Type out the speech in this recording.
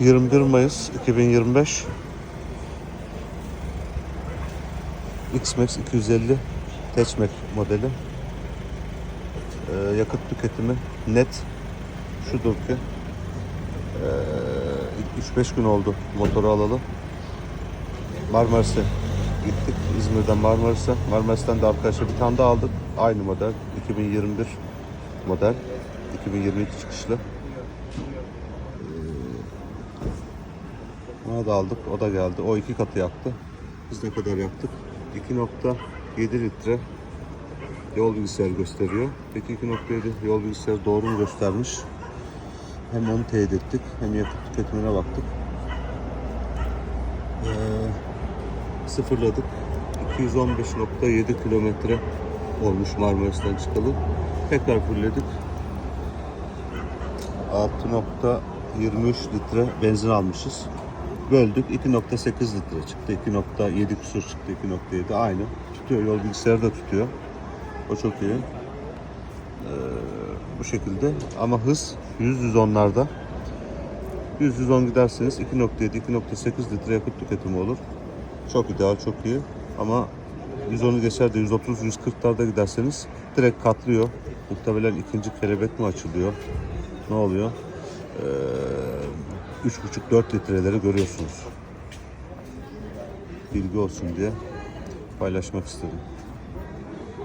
21 Mayıs 2025 X-Max 250 Hatchback modeli. Ee, yakıt tüketimi net. Şudur ki ee, 3-5 gün oldu motoru alalı. Marmaris'e gittik İzmir'den Marmaris'e. Marmaris'ten de arkadaşlar bir tane daha aldık. Aynı model 2021 model 2022 çıkışlı Ona da aldık. O da geldi. O iki katı yaktı. Biz ne kadar yaktık? 2.7 litre yol bilgisayarı gösteriyor. Peki 2.7 yol bilgisayarı doğru mu göstermiş? Hem onu teyit ettik hem yakıt tüketimine baktık. Ee, sıfırladık. 215.7 kilometre olmuş Marmaris'ten çıkalı. Tekrar fullledik. 6.23 litre benzin almışız. Böldük 2.8 litre çıktı. 2.7 küsur çıktı. 2.7 aynı. Tutuyor yol bilgisayarı da tutuyor. O çok iyi. Ee, bu şekilde ama hız 100-110'larda 100-110 giderseniz 2.7 2.8 litre yakıt tüketimi olur. Çok ideal, çok iyi. Ama 110'u geçer de 130-140'larda giderseniz direkt katlıyor. Muhtemelen ikinci kelebek mi açılıyor? Ne oluyor? Ee, 3.5-4 litreleri görüyorsunuz. Bilgi olsun diye paylaşmak istedim.